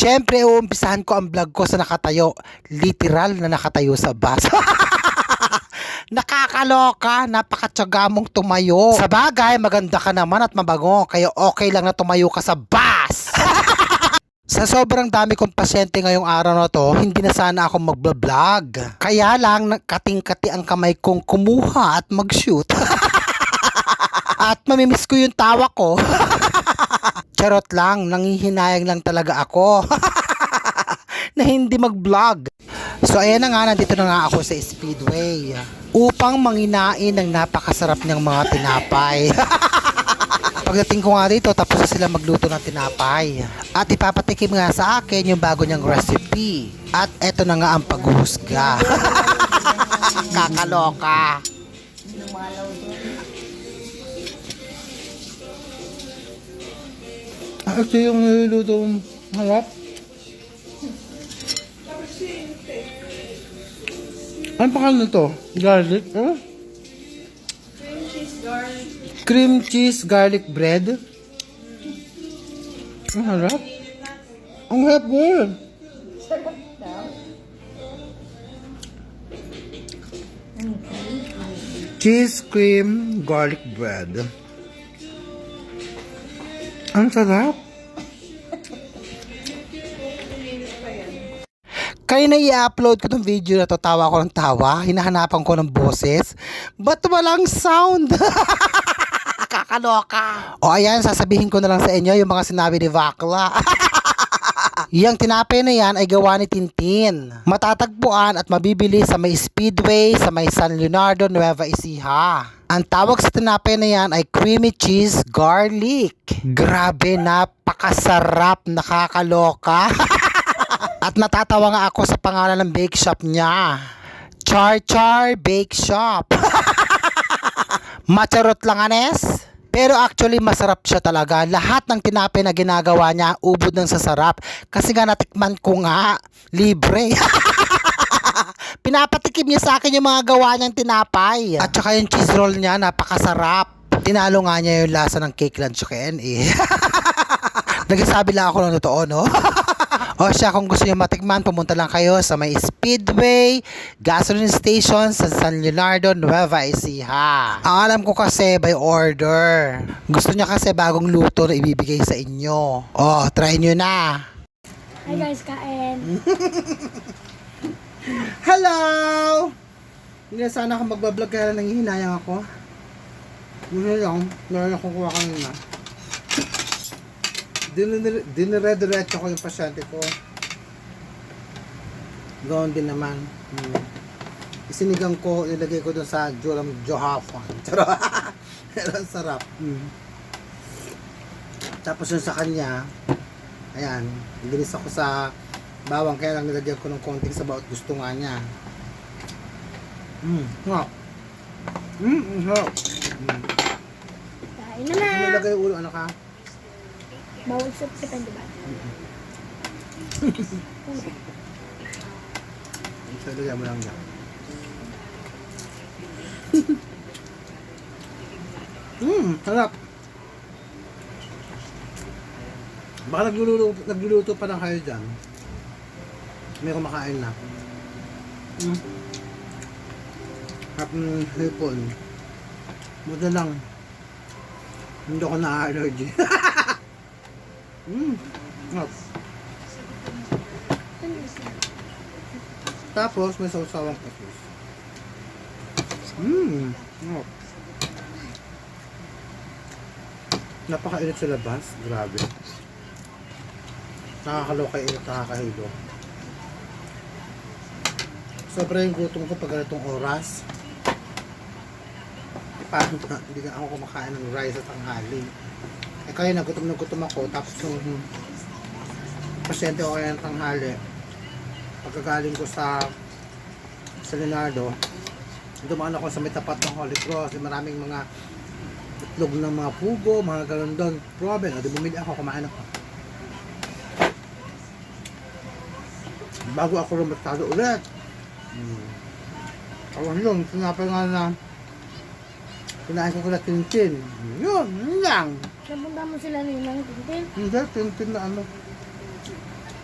Siyempre, uumpisahan ko ang vlog ko sa nakatayo. Literal na nakatayo sa bus. Nakakaloka, napakatsaga mong tumayo. Sa bagay, maganda ka naman at mabango, kaya okay lang na tumayo ka sa bus. Sa sobrang dami kong pasyente ngayong araw na to, hindi na sana ako magbablog. Kaya lang, kating-kati ang kamay kong kumuha at mag-shoot. at mamimiss ko yung tawa ko. Charot lang, nangihinayang lang talaga ako. na hindi mag-vlog. So ayan na nga, nandito na nga ako sa Speedway. Upang manginain ng napakasarap niyang mga tinapay. Pagdating ko nga dito, tapos sila magluto ng tinapay. At ipapatikim nga sa akin yung bago niyang recipe. At eto na nga ang paghuhusga. Kakaloka. Ah, ito yung niluluto mong harap. Ano pangalan nito? Garlic? Ano? Cream cheese garlic bread. Ang harap. Ang harap yun. Cheese cream garlic bread. Ang sarap. Kaya na i-upload ko tong video na to, tawa ko ng tawa, hinahanapan ko ng boses. Ba't walang sound? Kakaloka. O ayan, sasabihin ko na lang sa inyo yung mga sinabi ni Vakla. Yang tinapay na yan ay gawa ni Tintin. Matatagpuan at mabibili sa may Speedway sa may San Leonardo, Nueva Ecija. Ang tawag sa tinapay na yan ay creamy cheese garlic. Grabe, napakasarap, nakakaloka. At natatawa nga ako sa pangalan ng bake shop niya. Char Char Bake Shop. Macharot lang anes. Pero actually masarap siya talaga. Lahat ng tinapay na ginagawa niya, ubod ng sasarap. Kasi nga natikman ko nga, libre. Pinapatikim niya sa akin yung mga gawa niyang tinapay. At saka yung cheese roll niya, napakasarap. Tinalo nga niya yung lasa ng cake lunch ko eh. Nagsasabi lang ako ng totoo, no? o siya, kung gusto niyo matikman, pumunta lang kayo sa may Speedway gasoline station sa San Leonardo, Nueva Ecija. Ang alam ko kasi by order. Gusto niya kasi bagong luto na ibibigay sa inyo. Oh, try nyo na. Hi guys, kain. Hello! Hindi na sana ako magbablog kaya nangihinayang ako. Ano lang, meron akong kuha kanina. Dinire- Dinire-diretso ko yung pasyente ko. Gawin din naman. Hmm. Isinigang ko, ilagay ko dun sa Joram Johafan. Pero ang sarap. Hmm. Tapos yung sa kanya, ayan, ginis ako sa bawang kaya lang nilagyan ko ng konting sabaw at gusto nga niya. Mm, nga. Mm, mm, sarap. Mm. Kain na na. Nilagay ulo, ano ka? Bawal sa pitan, diba? So, lagyan mo lang dyan. Mmm, sarap. Baka nagluluto, nagluluto pa lang kayo dyan. May kumakain na. Mm. Harap ng hipon. Buta lang. Hindi ako na-allergy. Mmm. Sarap. Tapos may sausawang patis. Mmm. Oh. Napakainit sa labas. Grabe. Nakakaloka init, nakakahilo. Sobra yung gutom ko pag ganitong oras. Paano na, hindi nga ako kumakain ng rice at tanghali. Kaya na gutom na gutom ako, tapos yung pasyente ko kaya ng tanghali, pagkagaling ko sa sa Leonardo, dumaan ako sa may tapat ng Holy Cross, maraming mga itlog ng mga pugo, mga ganun doon. Probe, no? bumili ako, kumain ako. Bago ako rumatado ulit. Hmm. Awan yun, sinapay nga na kinain ko kala tintin. Yun, yun lang. Napunta mo sila ninang tintin. Hindi, tintin na ano.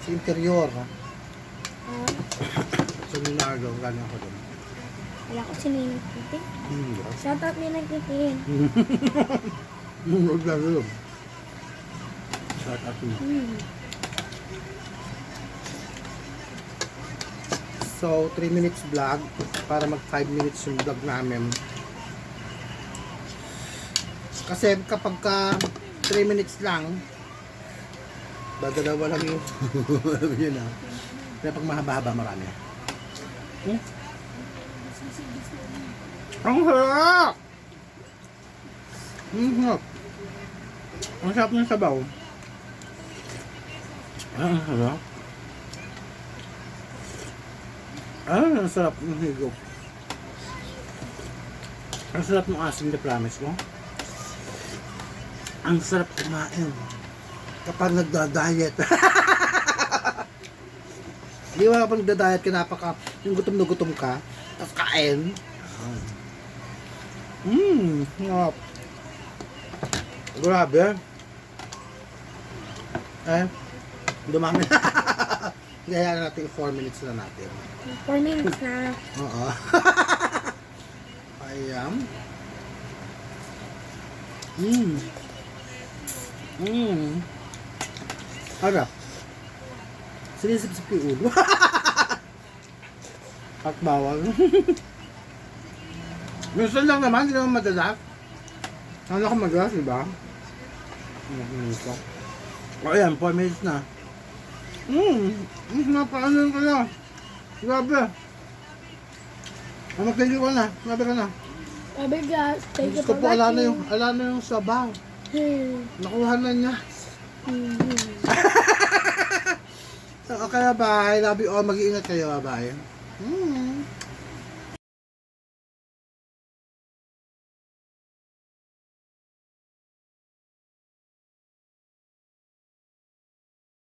Sa interior. Ah, Sa Minardo, galing ako doon. wala ko si Ninang Titi. Hmm, Shout out Ninang Titi. Hmm, huwag lang yun. Shout out mo. Hmm. So, 3 minutes vlog para mag 5 minutes yung vlog namin. Kasi kapag ka 3 minutes lang, dadalawa lang yung yun ah. Kaya pag mahaba-haba marami. Hmm? Ang sarap! Ang sarap. Ang sarap ng sabaw. Ah, ang sarap. Ah, ang sarap ng higop. Ang sarap ng asin na promise mo. Ang sarap kumain. Kapag nagda-diet. Di ba kapag nagda-diet ka, napaka, yung gutom na gutom ka, tapos kain. Mmm, sarap. Grabe. Eh, dumami. Gaya natin 4 minutes na natin. 4 minutes na. Oo. Ayan. Mmm. Mmm. Harap. Sinisip-sip ko yung ulo. At bawal. Minsan lang naman, hindi naman madalas. Ano ko madalas, di ba? Ito? O ayan, 4 minutes na. Mmm. Mmm, napaano ko na. Grabe. Mag-thank you ka na. Grabe ka na. Sabi guys, thank you Gusto po, ala na yung, ala na yung sabaw. Hmm. Nakuha na niya. Hmm. So, okay, bye. Love you all. Mag-iingat kayo. Bye. Hmm.